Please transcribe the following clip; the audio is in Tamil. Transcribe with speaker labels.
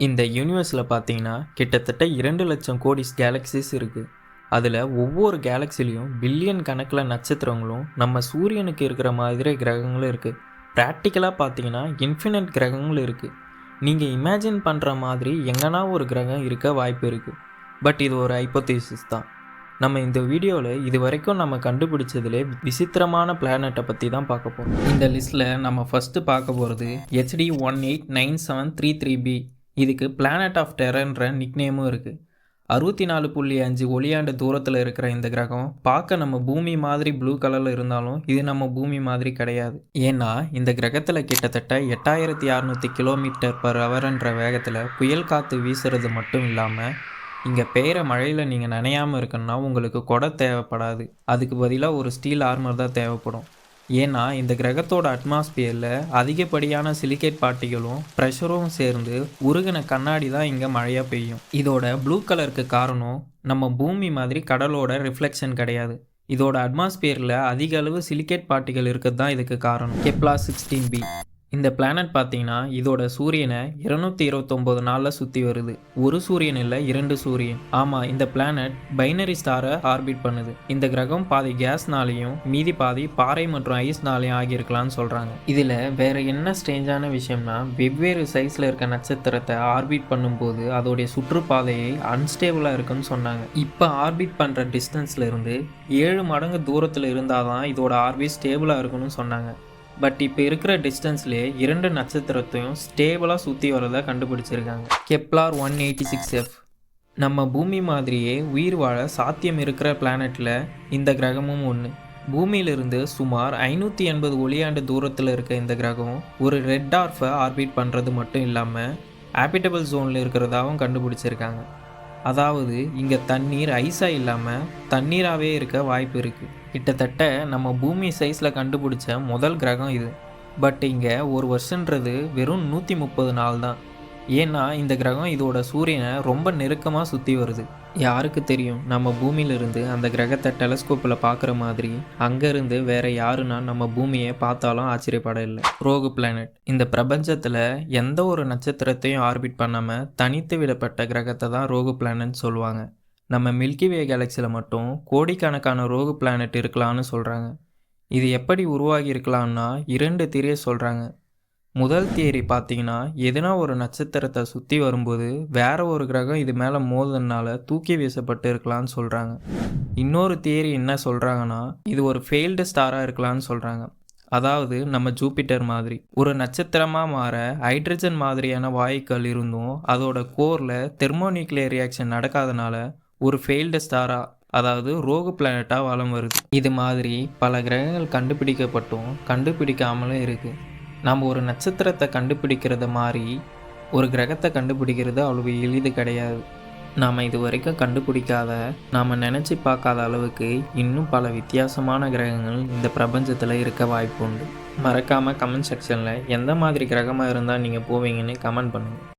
Speaker 1: இந்த யூனிவர்ஸில் பார்த்தீங்கன்னா கிட்டத்தட்ட இரண்டு லட்சம் கோடி கேலக்சிஸ் இருக்குது அதில் ஒவ்வொரு கேலக்சிலையும் பில்லியன் கணக்கில் நட்சத்திரங்களும் நம்ம சூரியனுக்கு இருக்கிற மாதிரி கிரகங்களும் இருக்குது ப்ராக்டிக்கலாக பார்த்தீங்கன்னா இன்ஃபினிட் கிரகங்களும் இருக்குது நீங்கள் இமேஜின் பண்ணுற மாதிரி எங்கன்னா ஒரு கிரகம் இருக்க வாய்ப்பு இருக்குது பட் இது ஒரு ஹைப்போதீசிஸ் தான். நம்ம இந்த வீடியோவில் இது வரைக்கும் நம்ம கண்டுபிடிச்சதுலே விசித்திரமான பிளானட்டை பற்றி தான் பார்க்க போகிறோம் இந்த லிஸ்ட்டில் நம்ம ஃபஸ்ட்டு பார்க்க போகிறது HD one eight nine seven three three B இதுக்கு பிளானட் ஆஃப் டெரன்ற நிக்னேமும் இருக்குது அறுபத்தி நாலு புள்ளி அஞ்சு ஒளியாண்டு தூரத்தில் இருக்கிற இந்த கிரகம் பார்க்க நம்ம பூமி மாதிரி ப்ளூ கலரில் இருந்தாலும் இது நம்ம பூமி மாதிரி கிடையாது. ஏன்னா இந்த கிரகத்தில் கிட்டத்தட்ட எட்டாயிரத்தி அறநூற்றி கிலோமீட்டர் பர் ஹவர்ன்ற வேகத்தில் புயல் காற்று வீசுறது மட்டும் இல்லாமல் இங்கே பெய்கிற மழையில் நீங்கள் நனையாமல் இருக்குன்னா உங்களுக்கு கொடை தேவைப்படாது. அதுக்கு பதிலாக ஒரு ஸ்டீல் ஆர்மர் தான் தேவைப்படும். ஏன்னா இந்த கிரகத்தோட அட்மாஸ்பியரில் அதிகப்படியான சிலிகேட் பாட்டிகளும் ப்ரெஷரும் சேர்ந்து உருகின கண்ணாடி தான் இங்கே மழையாக பெய்யும். இதோட ப்ளூ கலருக்கு காரணம் நம்ம பூமி மாதிரி கடலோட ரிஃப்ளெக்ஷன் கிடையாது. இதோட அட்மாஸ்பியரில் அதிக அளவு சிலிக்கேட் பாட்டிகள் இருக்கிறது தான் இதுக்கு காரணம். கெப்லா சிக்ஸ்டீன் பி இந்த பிளானட் பார்த்தீங்கன்னா இதோட சூரியனை இருநூத்தி இருபத்தொம்போது நாளில் சுற்றி வருது. ஒரு சூரியன் இல்லை இரண்டு சூரியன். ஆமாம் இந்த பிளானட் பைனரி ஸ்டாரை ஆர்பிட் பண்ணுது. இந்த கிரகம் பாதி கேஸ்னாலையும் மீதி பாதி பாறை மற்றும் ஐஸ்னாலையும் ஆகியிருக்கலாம்னு சொல்கிறாங்க இதில் வேற என்ன ஸ்ட்ரேஞ்சான விஷயம்னா வெவ்வேறு சைஸில் இருக்க நட்சத்திரத்தை ஆர்பிட் பண்ணும்போது அதோடைய சுற்றுப்பாதையை அன்ஸ்டேபிளாக இருக்குன்னு சொன்னாங்க. இப்போ ஆர்பிட் பண்ணுற டிஸ்டன்ஸில் இருந்து ஏழு மடங்கு தூரத்தில் இருந்தால் தான் இதோட ஆர்பிட் ஸ்டேபிளாக இருக்குன்னு சொன்னாங்க. பட் இப்போ இருக்கிற டிஸ்டன்ஸ்லேயே இரண்டு நட்சத்திரத்தையும் ஸ்டேபிளாக சுற்றி வரதை கண்டுபிடிச்சிருக்காங்க. Kepler one eighty six F நம்ம பூமி மாதிரியே உயிர் வாழ சாத்தியம் இருக்கிற பிளானட்டில் இந்த கிரகமும் ஒன்று பூமியிலிருந்து சுமார் ஐநூற்றி எண்பது ஒளியாண்டு தூரத்தில் இருக்க இந்த கிரகம் ஒரு ரெட் டார்ஃபை ஆர்பிட் பண்ணுறது மட்டும் இல்லாமல் ஹேபிட்டபிள் ஜோனில் இருக்கிறதாவும் கண்டுபிடிச்சிருக்காங்க. அதாவது இங்கே தண்ணீர் ஐஸாக இல்லாமல் தண்ணீராகவே இருக்க வாய்ப்பு இருக்குது கிட்டத்தட்ட நம்ம பூமி சைஸில் கண்டுபிடிச்ச முதல் கிரகம் இது. பட் இங்கே ஒரு வருஷன்றது வெறும் நூற்றி முப்பது நாள் தான் ஏன்னா இந்த கிரகம் இதோட சூரியனை ரொம்ப நெருக்கமாக சுற்றி வருது. யாருக்கு தெரியும்? நம்ம பூமியிலிருந்து அந்த கிரகத்தை டெலஸ்கோப்பில் பார்க்குற மாதிரி அங்கேருந்து வேற யாருன்னா நம்ம பூமியை பார்த்தாலும் ஆச்சரியப்பட இல்லை. ரோகு பிளானட் இந்த பிரபஞ்சத்தில் எந்த ஒரு நட்சத்திரத்தையும் ஆர்பிட் பண்ணாமல் தனித்து விடப்பட்ட கிரகத்தை தான் ரோகு பிளானட் சொல்லுவாங்க. நம்ம மில்கிவே கேலக்சியில் மட்டும் கோடிக்கணக்கான ரோகு பிளானட் இருக்கலாம்னு சொல்கிறாங்க இது எப்படி உருவாகி இருக்கலாம்னா இரண்டு திரையை சொல்கிறாங்க முதல் தியரி பார்த்தீங்கன்னா எதுனா ஒரு நட்சத்திரத்தை சுற்றி வரும்போது வேற ஒரு கிரகம் இது மேலே மோதுனால தூக்கி வீசப்பட்டு இருக்கலாம்னு சொல்கிறாங்க இன்னொரு தியரி என்ன சொல்கிறாங்கன்னா இது ஒரு ஃபெயில்டு ஸ்டாராக இருக்கலாம்னு சொல்கிறாங்க அதாவது நம்ம ஜூபிட்டர் மாதிரி. ஒரு நட்சத்திரமாக மாற ஹைட்ரஜன் மாதிரியான வாயுக்கள் இருந்தும் அதோட கோரில் தெர்மோநியூக்ளியர் ரியாக்ஷன் நடக்காதனால ஒரு ஃபெயில்டு ஸ்டாராக அதாவது ரோகு பிளானட்டாக வளம் வருது. இது மாதிரி பல கிரகங்கள் கண்டுபிடிக்கப்பட்டும் கண்டுபிடிக்காமலும் இருக்குது நாம் ஒரு நட்சத்திரத்தை கண்டுபிடிக்கிறத மாதிரி ஒரு கிரகத்தை கண்டுபிடிக்கிறது அவ்வளவு எளிது கிடையாது. நாம் இது வரைக்கும் கண்டுபிடிக்காத நாம் நினச்சி பார்க்காத அளவுக்கு இன்னும் பல வித்தியாசமான கிரகங்கள் இந்த பிரபஞ்சத்தில் இருக்க வாய்ப்பு உண்டு மறக்காமல் கமெண்ட் செக்ஷனில் எந்த மாதிரி கிரகமாக இருந்தால் நீங்கள் போவீங்கன்னு கமெண்ட் பண்ணுங்கள்